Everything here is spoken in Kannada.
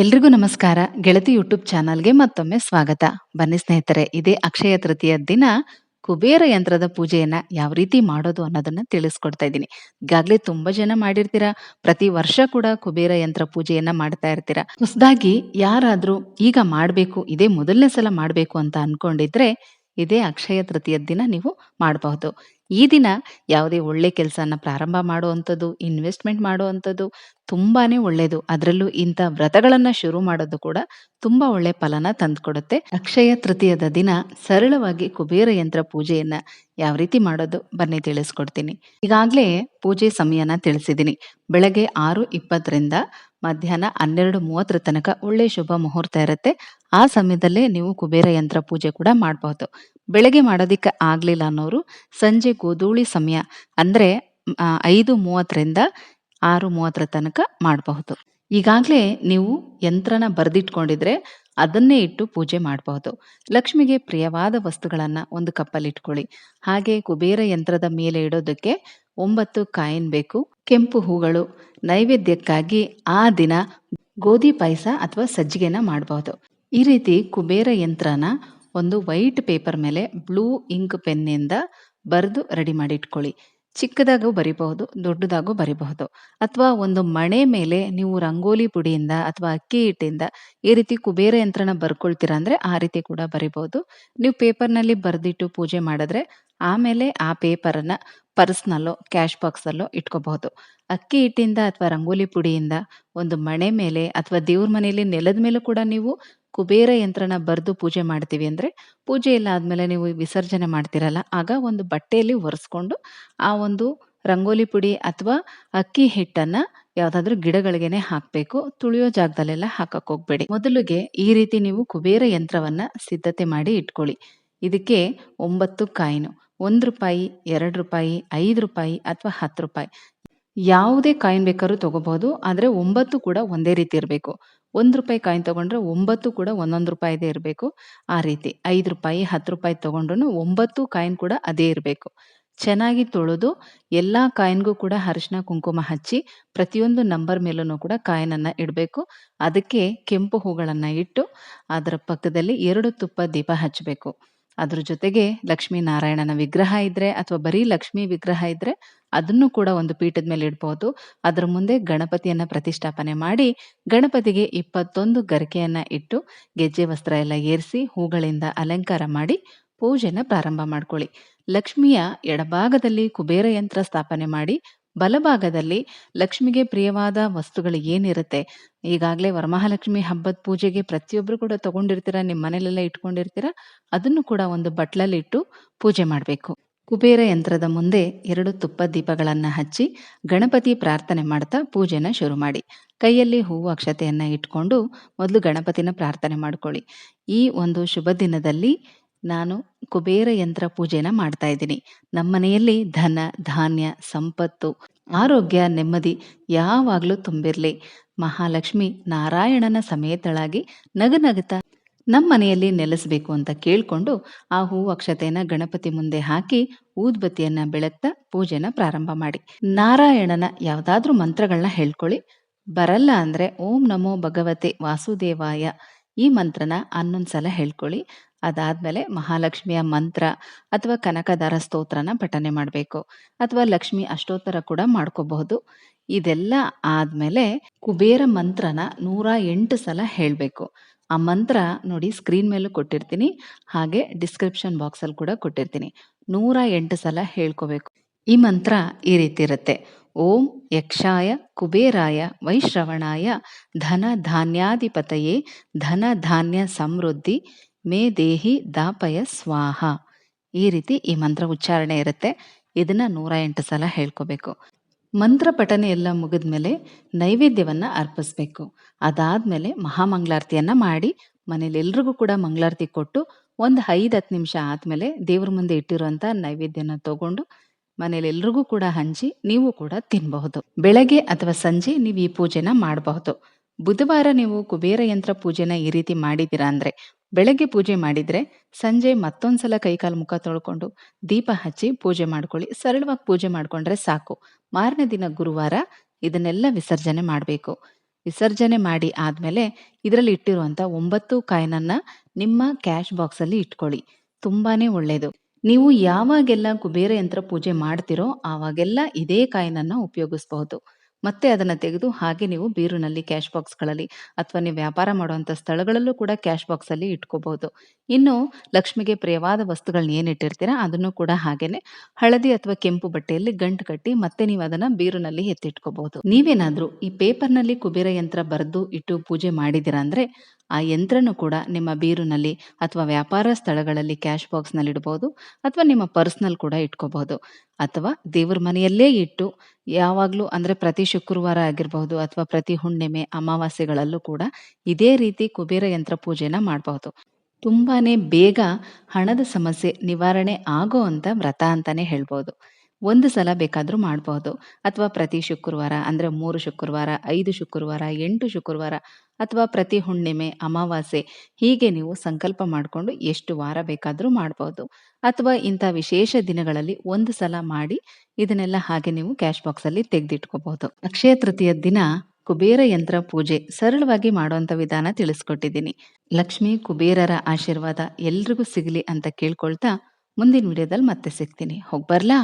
ಎಲ್ರಿಗೂ ನಮಸ್ಕಾರ. ಗೆಳತಿ ಯೂಟ್ಯೂಬ್ ಚಾನಲ್ಗೆ ಮತ್ತೊಮ್ಮೆ ಸ್ವಾಗತ. ಬನ್ನಿ ಸ್ನೇಹಿತರೆ, ಇದೇ ಅಕ್ಷಯ ತೃತೀಯ ದಿನ. ಕುಬೇರ ಯಂತ್ರದ ಪೂಜೆಯನ್ನ ಯಾವ ರೀತಿ ಮಾಡೋದು ಅನ್ನೋದನ್ನ ತಿಳಿಸ್ಕೊಡ್ತಾ ಇದ್ದೀನಿ. ಈಗಾಗಲೇ ತುಂಬಾ ಜನ ಮಾಡಿರ್ತೀರಾ? ಪ್ರತಿ ವರ್ಷ ಕೂಡ ಕುಬೇರ ಯಂತ್ರ ಪೂಜೆಯನ್ನ ಮಾಡ್ತಾ ಇರ್ತೀರಾ? ಹೊಸದಾಗಿ ಯಾರಾದ್ರೂ ಈಗ ಮಾಡ್ಬೇಕು, ಇದೇ ಮೊದಲನೇ ಸಲ ಮಾಡ್ಬೇಕು ಅಂತ ಅನ್ಕೊಂಡಿದ್ರೆ ಇದೇ ಅಕ್ಷಯ ತೃತೀಯ ದಿನ ನೀವು ಮಾಡಬಹುದು. ಈ ದಿನ ಯಾವುದೇ ಒಳ್ಳೆ ಕೆಲಸನ ಪ್ರಾರಂಭ ಮಾಡುವಂಥದ್ದು ಇನ್ವೆಸ್ಟ್ಮೆಂಟ್ ಮಾಡುವಂಥದ್ದು ತುಂಬಾನೇ ಒಳ್ಳೇದು. ಅದರಲ್ಲೂ ಇಂಥ ವ್ರತಗಳನ್ನ ಶುರು ಮಾಡೋದು ಕೂಡ ತುಂಬಾ ಒಳ್ಳೆ ಫಲನ ತಂದುಕೊಡುತ್ತೆ. ಅಕ್ಷಯ ತೃತೀಯದ ದಿನ ಸರಳವಾಗಿ ಕುಬೇರ ಯಂತ್ರ ಪೂಜೆಯನ್ನ ಯಾವ ರೀತಿ ಮಾಡೋದು ಬನ್ನಿ ತಿಳಿಸ್ಕೊಡ್ತೀನಿ. ಈಗಾಗಲೇ ಪೂಜೆ ಸಮಯನ ತಿಳಿಸಿದ್ದೀನಿ. ಬೆಳಗ್ಗೆ ಆರು ಇಪ್ಪತ್ತರಿಂದ ಮಧ್ಯಾಹ್ನ ಹನ್ನೆರಡು ಮೂವತ್ತರ ತನಕ ಒಳ್ಳೆ ಶುಭ ಮುಹೂರ್ತ ಇರುತ್ತೆ. ಆ ಸಮಯದಲ್ಲೇ ನೀವು ಕುಬೇರ ಯಂತ್ರ ಪೂಜೆ ಕೂಡ ಮಾಡಬಹುದು. ಬೆಳಗ್ಗೆ ಮಾಡೋದಿಕ್ಕೆ ಆಗ್ಲಿಲ್ಲ ಅನ್ನೋರು ಸಂಜೆ ಗೋಧೂಳಿ ಸಮಯ ಅಂದ್ರೆ ಐದು ಮೂವತ್ತರಿಂದ ಆರು ಮೂವತ್ತರ ತನಕ ಮಾಡಬಹುದು. ಈಗಾಗಲೇ ನೀವು ಯಂತ್ರನ ಬರೆದಿಟ್ಕೊಂಡಿದ್ರೆ ಅದನ್ನೇ ಇಟ್ಟು ಪೂಜೆ ಮಾಡಬಹುದು. ಲಕ್ಷ್ಮಿಗೆ ಪ್ರಿಯವಾದ ವಸ್ತುಗಳನ್ನು ಒಂದು ಕಪ್ಪಲ್ಲಿ ಇಟ್ಕೊಳ್ಳಿ ಹಾಗೆ ಕುಬೇರ ಯಂತ್ರದ ಮೇಲೆ ಇಡೋದಕ್ಕೆ ಒಂಬತ್ತು ಕಾಯಿನ್ ಬೇಕು, ಕೆಂಪು ಹೂಗಳು. ನೈವೇದ್ಯಕ್ಕಾಗಿ ಆ ದಿನ ಗೋಧಿ ಪಾಯಸ ಅಥವಾ ಸಜ್ಜಿಗೆನ ಮಾಡಬಹುದು. ಈ ರೀತಿ ಕುಬೇರ ಯಂತ್ರನ ಒಂದು ವೈಟ್ ಪೇಪರ್ ಮೇಲೆ ಬ್ಲೂ ಇಂಕ್ ಪೆನ್ನಿಂದ ಬರೆದು ರೆಡಿ ಮಾಡಿ ಇಟ್ಕೊಳ್ಳಿ ಚಿಕ್ಕದಾಗೂ ಬರಿಬಹುದು, ದೊಡ್ಡದಾಗೂ ಬರಿಬಹುದು. ಅಥವಾ ಒಂದು ಮಣೆ ಮೇಲೆ ನೀವು ರಂಗೋಲಿ ಪುಡಿಯಿಂದ ಅಥವಾ ಅಕ್ಕಿ ಹಿಟ್ಟಿಂದ ಈ ರೀತಿ ಕುಬೇರ ಯಂತ್ರನ ಬರ್ಕೊಳ್ತೀರ ಅಂದ್ರೆ ಆ ರೀತಿ ಕೂಡ ಬರಿಬಹುದು. ನೀವು ಪೇಪರ್ನಲ್ಲಿ ಬರೆದಿಟ್ಟು ಪೂಜೆ ಮಾಡಿದ್ರೆ ಆಮೇಲೆ ಆ ಪೇಪರನ್ನ ಪರ್ಸ್ನಲ್ಲೋ, ಕ್ಯಾಶ್ ಬಾಕ್ಸಲ್ಲೋ ಇಟ್ಕೋಬಹುದು. ಅಕ್ಕಿ ಹಿಟ್ಟಿಂದ ಅಥವಾ ರಂಗೋಲಿ ಪುಡಿಯಿಂದ ಒಂದು ಮಣೆ ಮೇಲೆ ಅಥವಾ ದೇವ್ರ ಮನೆಯಲ್ಲಿ ನೆಲದ ಮೇಲೂ ಕೂಡ ನೀವು ಕುಬೇರ ಯಂತ್ರನ ಬರೆದು ಪೂಜೆ ಮಾಡ್ತೀವಿ ಅಂದರೆ ಪೂಜೆ ಎಲ್ಲ ಆದಮೇಲೆ ನೀವು ವಿಸರ್ಜನೆ ಮಾಡ್ತಿರಲ್ಲ, ಆಗ ಒಂದು ಬಟ್ಟೆಯಲ್ಲಿ ಒರೆಸ್ಕೊಂಡು ಆ ಒಂದು ರಂಗೋಲಿ ಪುಡಿ ಅಥವಾ ಅಕ್ಕಿ ಹಿಟ್ಟನ್ನು ಯಾವುದಾದ್ರೂ ಗಿಡಗಳಿಗೆನೆ ಹಾಕಬೇಕು, ತುಳಿಯೋ ಜಾಗದಲ್ಲೆಲ್ಲ ಹಾಕಕ್ಕೆ ಹೋಗ್ಬೇಡಿ. ಮೊದಲಿಗೆ ಈ ರೀತಿ ನೀವು ಕುಬೇರ ಯಂತ್ರವನ್ನು ಸಿದ್ಧತೆ ಮಾಡಿ ಇಟ್ಕೊಳ್ಳಿ. ಇದಕ್ಕೆ ಒಂಬತ್ತು ಕಾಯಿನು. ಒಂದು ರೂಪಾಯಿ, ಎರಡು ರೂಪಾಯಿ, ಐದು ರೂಪಾಯಿ ಅಥವಾ ಹತ್ತು ರೂಪಾಯಿ. ಯಾವುದೇ ಕಾಯಿನ್ ಬೇಕಾದ್ರೂ ತಗೋಬಹುದು, ಆದರೆ ಒಂಬತ್ತು ಕೂಡ ಒಂದೇ ರೀತಿ ಇರಬೇಕು. ಒಂದು ರೂಪಾಯಿ ಕಾಯಿನ್ ತಗೊಂಡ್ರೆ ಒಂಬತ್ತು ಕೂಡ ಒಂದೊಂದು ರೂಪಾಯಿದೇ ಇರಬೇಕು. ಆ ರೀತಿ ಐದು ರೂಪಾಯಿ, ಹತ್ತು ರೂಪಾಯಿ ತಗೊಂಡ್ರು ಒಂಬತ್ತು ಕಾಯಿನ್ ಕೂಡ ಅದೇ ಇರಬೇಕು. ಚೆನ್ನಾಗಿ ತೊಳೆದು ಎಲ್ಲಾ ಕಾಯಿನ್ಗೂ ಕೂಡ ಅರಿಶಿನ ಕುಂಕುಮ ಹಚ್ಚಿ ಪ್ರತಿಯೊಂದು ನಂಬರ್ ಮೇಲೂ ಕೂಡ ಕಾಯಿನನ್ನು ಇಡಬೇಕು. ಅದಕ್ಕೆ ಕೆಂಪು ಹೂಗಳನ್ನು ಇಟ್ಟು ಅದರ ಪಕ್ಕದಲ್ಲಿ ಎರಡು ತುಪ್ಪ ದೀಪ ಹಚ್ಚಬೇಕು. ಅದ್ರ ಜೊತೆಗೆ ಲಕ್ಷ್ಮೀ ನಾರಾಯಣನ ವಿಗ್ರಹ ಇದ್ರೆ ಅಥವಾ ಬರೀ ಲಕ್ಷ್ಮೀ ವಿಗ್ರಹ ಇದ್ರೆ ಅದನ್ನು ಕೂಡ ಒಂದು ಪೀಠದ ಮೇಲೆ ಇಡಬಹುದು ಅದರ ಮುಂದೆ ಗಣಪತಿಯನ್ನ ಪ್ರತಿಷ್ಠಾಪನೆ ಮಾಡಿ ಗಣಪತಿಗೆ ಇಪ್ಪತ್ತೊಂದು ಗರಿಕೆಯನ್ನ ಇಟ್ಟು ಗೆಜ್ಜೆ ವಸ್ತ್ರ ಎಲ್ಲ ಏರಿಸಿ ಹೂಗಳಿಂದ ಅಲಂಕಾರ ಮಾಡಿ ಪೂಜೆನ ಪ್ರಾರಂಭ ಮಾಡ್ಕೊಳ್ಳಿ. ಲಕ್ಷ್ಮಿಯ ಎಡಭಾಗದಲ್ಲಿ ಕುಬೇರ ಯಂತ್ರ ಸ್ಥಾಪನೆ ಮಾಡಿ ಬಲಭಾಗದಲ್ಲಿ ಲಕ್ಷ್ಮಿಗೆ ಪ್ರಿಯವಾದ ವಸ್ತುಗಳು ಏನಿರುತ್ತೆ? ಈಗಾಗಲೇ ವರಮಹಾಲಕ್ಷ್ಮಿ ಹಬ್ಬದ ಪೂಜೆಗೆ ಪ್ರತಿಯೊಬ್ಬರು ಕೂಡ ತಗೊಂಡಿರ್ತೀರಾ? ನಿಮ್ಮ ಮನೇಲೆಲ್ಲ ಇಟ್ಕೊಂಡಿರ್ತೀರಾ? ಅದನ್ನು ಕೂಡ ಒಂದು ಬಟ್ಲಲ್ಲಿ ಇಟ್ಟು ಪೂಜೆ ಮಾಡಬೇಕು. ಕುಬೇರ ಯಂತ್ರದ ಮುಂದೆ ಎರಡು ತುಪ್ಪ ದೀಪಗಳನ್ನು ಹಚ್ಚಿ ಗಣಪತಿ ಪ್ರಾರ್ಥನೆ ಮಾಡ್ತಾ ಪೂಜೆನ ಶುರು ಮಾಡಿ. ಕೈಯಲ್ಲಿ ಹೂವು ಅಕ್ಷತೆಯನ್ನು ಇಟ್ಕೊಂಡು ಮೊದಲು ಗಣಪತಿನ ಪ್ರಾರ್ಥನೆ ಮಾಡ್ಕೊಳ್ಳಿ. ಈ ಒಂದು ಶುಭ ದಿನದಲ್ಲಿ ನಾನು ಕುಬೇರ ಯಂತ್ರ ಪೂಜೆನ ಮಾಡ್ತಾ ಇದ್ದೀನಿ. ನಮ್ಮನೆಯಲ್ಲಿ ಧನ, ಧಾನ್ಯ, ಸಂಪತ್ತು, ಆರೋಗ್ಯ, ನೆಮ್ಮದಿ ಯಾವಾಗಲೂ ತುಂಬಿರಲಿ. ಮಹಾಲಕ್ಷ್ಮಿ ನಾರಾಯಣನ ಸಮೇತಳಾಗಿ ನಗನಗುತ್ತಾ ನಮ್ಮ ಮನೆಯಲ್ಲಿ ನೆಲೆಸಬೇಕು ಅಂತ ಕೇಳಿಕೊಂಡು ಆ ಹೂ ಅಕ್ಷತೆಯನ್ನು ಗಣಪತಿ ಮುಂದೆ ಹಾಕಿ ಊದ್ಬತ್ತಿಯನ್ನ ಬೆಳಗ್ತಾ ಪೂಜೆನ ಪ್ರಾರಂಭ ಮಾಡಿ. ನಾರಾಯಣನ ಯಾವ್ದಾದ್ರೂ ಮಂತ್ರಗಳನ್ನ ಹೇಳ್ಕೊಳ್ಳಿ. ಬರಲ್ಲ ಅಂದ್ರೆ ಓಂ ನಮೋ ಭಗವತೆ ವಾಸುದೇವಾಯ ಈ ಮಂತ್ರನ ಹನ್ನೊಂದ್ ಸಲ ಹೇಳ್ಕೊಳ್ಳಿ. ಅದಾದ್ಮೇಲೆ ಮಹಾಲಕ್ಷ್ಮಿಯ ಮಂತ್ರ ಅಥವಾ ಕನಕದಾರ ಸ್ತೋತ್ರನ ಪಠನೆ ಮಾಡಬೇಕು. ಅಥವಾ ಲಕ್ಷ್ಮಿ ಅಷ್ಟೋತ್ತರ ಕೂಡ ಮಾಡ್ಕೋಬಹುದು. ಇದೆಲ್ಲ ಆದ್ಮೇಲೆ ಕುಬೇರ ಮಂತ್ರನ ನೂರ ಎಂಟು ಸಲ ಹೇಳಬೇಕು. ಆ ಮಂತ್ರ ನೋಡಿ ಸ್ಕ್ರೀನ್ ಮೇಲೂ ಕೊಟ್ಟಿರ್ತೀನಿ. ಹಾಗೆ ಡಿಸ್ಕ್ರಿಪ್ಷನ್ ಬಾಕ್ಸ್ ಅಲ್ಲಿ ಕೂಡ ಕೊಟ್ಟಿರ್ತೀನಿ. ನೂರ ಎಂಟು ಸಲ ಹೇಳ್ಕೋಬೇಕು. ಈ ಮಂತ್ರ ಈ ರೀತಿ ಇರುತ್ತೆ. ಓಂ ಯಕ್ಷಾಯ ಕುಬೇರಾಯ ವೈಶ್ರವಣಾಯ ಧನ ಧಾನ್ಯಾಧಿಪತಯೇ ಧನ ಧಾನ್ಯ ಸಮೃದ್ಧಿ ಮೇ ದೇಹಿ ದಾಪಯ ಸ್ವಾಹ. ಈ ರೀತಿ ಈ ಮಂತ್ರ ಉಚ್ಚಾರಣೆ ಇರುತ್ತೆ. ಇದನ್ನ ನೂರ ಎಂಟು ಸಲ ಹೇಳ್ಕೋಬೇಕು. ಮಂತ್ರ ಪಠನೆ ಎಲ್ಲ ಮುಗಿದ್ಮೇಲೆ ನೈವೇದ್ಯವನ್ನ ಅರ್ಪಿಸ್ಬೇಕು. ಅದಾದ್ಮೇಲೆ ಮಹಾಮಂಗಳಾರತಿಯನ್ನ ಮಾಡಿ ಮನೇಲಿ ಎಲ್ರಿಗೂ ಕೂಡ ಮಂಗಳಾರತಿ ಕೊಟ್ಟು ಒಂದು ಐದು ಹತ್ತು ನಿಮಿಷ ಆದ್ಮೇಲೆ ದೇವ್ರ ಮುಂದೆ ಇಟ್ಟಿರುವಂತ ನೈವೇದ್ಯನ ತಗೊಂಡು ಮನೇಲಿ ಎಲ್ರಿಗೂ ಕೂಡ ಹಂಚಿ ನೀವು ಕೂಡ ತಿನ್ಬಹುದು. ಬೆಳಗ್ಗೆ ಅಥವಾ ಸಂಜೆ ನೀವು ಈ ಪೂಜೆನ ಮಾಡಬಹುದು. ಬುಧವಾರ ನೀವು ಕುಬೇರ ಯಂತ್ರ ಪೂಜೆನ ಈ ರೀತಿ ಮಾಡಿದ್ದೀರಾ ಅಂದ್ರೆ ಬೆಳಗ್ಗೆ ಪೂಜೆ ಮಾಡಿದ್ರೆ ಸಂಜೆ ಮತ್ತೊಂದ್ಸಲ ಕೈಕಾಲು ಮುಖ ತೊಳ್ಕೊಂಡು ದೀಪ ಹಚ್ಚಿ ಪೂಜೆ ಮಾಡ್ಕೊಳ್ಳಿ ಸರಳವಾಗಿ ಪೂಜೆ ಮಾಡ್ಕೊಂಡ್ರೆ ಸಾಕು ಮಾರನೇ ದಿನ ಗುರುವಾರ ಇದನ್ನೆಲ್ಲ ವಿಸರ್ಜನೆ ಮಾಡಬೇಕು ವಿಸರ್ಜನೆ ಮಾಡಿ ಆದ್ಮೇಲೆ ಇದರಲ್ಲಿ ಇಟ್ಟಿರುವಂತ ಒಂಬತ್ತು ಕಾಯಿನನ್ನ ನಿಮ್ಮ ಕ್ಯಾಶ್ ಬಾಕ್ಸಲ್ಲಿ ಇಟ್ಕೊಳ್ಳಿ. ತುಂಬಾನೇ ಒಳ್ಳೆಯದು ನೀವು ಯಾವಾಗೆಲ್ಲ ಕುಬೇರ ಯಂತ್ರ ಪೂಜೆ ಮಾಡ್ತಿರೋ ಆವಾಗೆಲ್ಲ ಇದೇ ಕಾಯಿನನ್ನ ಉಪಯೋಗಿಸಬಹುದು. ಮತ್ತೆ ಅದನ್ನ ತೆಗೆದು ಹಾಗೆ ನೀವು ಬೀರುನಲ್ಲಿ ಕ್ಯಾಶ್ ಬಾಕ್ಸ್‌ಗಳಲ್ಲಿ ಅಥವಾ ನೀವು ವ್ಯಾಪಾರ ಮಾಡುವಂತ ಸ್ಥಳಗಳಲ್ಲೂ ಕೂಡ ಕ್ಯಾಶ್ ಬಾಕ್ಸಲ್ಲಿ ಇಟ್ಕೋಬಹುದು. ಇನ್ನು ಲಕ್ಷ್ಮಿಗೆ ಪ್ರಿಯವಾದ ವಸ್ತುಗಳನ್ನ ಏನ್ ಇಟ್ಟಿರ್ತೀರಾ ಅದನ್ನು ಕೂಡ ಹಾಗೇನೆ ಹಳದಿ ಅಥವಾ ಕೆಂಪು ಬಟ್ಟೆಯಲ್ಲಿ ಗಂಟು ಕಟ್ಟಿ ಮತ್ತೆ ನೀವು ಅದನ್ನ ಬೀರುನಲ್ಲಿ ಎತ್ತಿಟ್ಕೋಬಹುದು. ನೀವೇನಾದ್ರೂ ಈ ಪೇಪರ್‌ನಲ್ಲಿ ಕುಬೇರ ಯಂತ್ರ ಬರೆದು ಇಟ್ಟು ಪೂಜೆ ಮಾಡಿದಿರಾ ಅಂದ್ರೆ ಆ ಯಂತ್ರನು ಕೂಡ ನಿಮ್ಮ ಬೀರುನಲ್ಲಿ ಅಥವಾ ವ್ಯಾಪಾರ ಸ್ಥಳಗಳಲ್ಲಿ ಕ್ಯಾಶ್ ಬಾಕ್ಸ್‌ನಲ್ಲಿ ಇಡಬಹುದು ಅಥವಾ ನಿಮ್ಮ ಪರ್ಸ್ನಲ್ ಕೂಡ ಇಟ್ಕೋಬಹುದು. ಅಥವಾ ದೇವರ ಮನೆಯಲ್ಲೇ ಇಟ್ಟು ಯಾವಾಗಲೂ ಅಂದ್ರೆ ಪ್ರತಿ ಶುಕ್ರವಾರ ಆಗಿರಬಹುದು ಅಥವಾ ಪ್ರತಿ ಹುಣ್ಣಿಮೆ, ಅಮಾವಾಸ್ಯೆಗಳಲ್ಲೂ ಕೂಡ ಇದೇ ರೀತಿ ಕುಬೇರ ಯಂತ್ರ ಪೂಜೆನ ಮಾಡಬಹುದು. ತುಂಬಾನೇ ಬೇಗ ಹಣದ ಸಮಸ್ಯೆ ನಿವಾರಣೆ ಆಗೋವಂತ ವ್ರತ ಅಂತಾನೆ ಹೇಳ್ಬೋದು. ಒಂದು ಸಲ ಬೇಕಾದರೂ ಮಾಡಬಹುದು ಅಥವಾ ಪ್ರತಿ ಶುಕ್ರವಾರ ಅಂದರೆ ಮೂರು ಶುಕ್ರವಾರ, ಐದು ಶುಕ್ರವಾರ, ಎಂಟು ಶುಕ್ರವಾರ ಅಥವಾ ಪ್ರತಿ ಹುಣ್ಣಿಮೆ, ಅಮಾವಾಸ್ಯೆ ಹೀಗೆ ನೀವು ಸಂಕಲ್ಪ ಮಾಡಿಕೊಂಡು ಎಷ್ಟು ವಾರ ಬೇಕಾದರೂ ಮಾಡಬಹುದು. ಅಥವಾ ಇಂಥ ವಿಶೇಷ ದಿನಗಳಲ್ಲಿ ಒಂದು ಸಲ ಮಾಡಿ ಇದನ್ನೆಲ್ಲ ಹಾಗೆ ನೀವು ಕ್ಯಾಶ್ ಬಾಕ್ಸಲ್ಲಿ ತೆಗೆದಿಟ್ಕೋಬಹುದು. ಅಕ್ಷಯ ತೃತೀಯ ದಿನ ಕುಬೇರ ಯಂತ್ರ ಪೂಜೆ ಸರಳವಾಗಿ ಮಾಡುವಂಥ ವಿಧಾನ ತಿಳಿಸ್ಕೊಟ್ಟಿದ್ದೀನಿ. ಲಕ್ಷ್ಮಿ, ಕುಬೇರರ ಆಶೀರ್ವಾದ ಎಲ್ರಿಗೂ ಸಿಗಲಿ ಅಂತ ಕೇಳ್ಕೊಳ್ತಾ ಮುಂದಿನ ವಿಡಿಯೋದಲ್ಲಿ ಮತ್ತೆ ಸಿಗ್ತೀನಿ. ಹೋಗ್ಬರ್ಲಾ?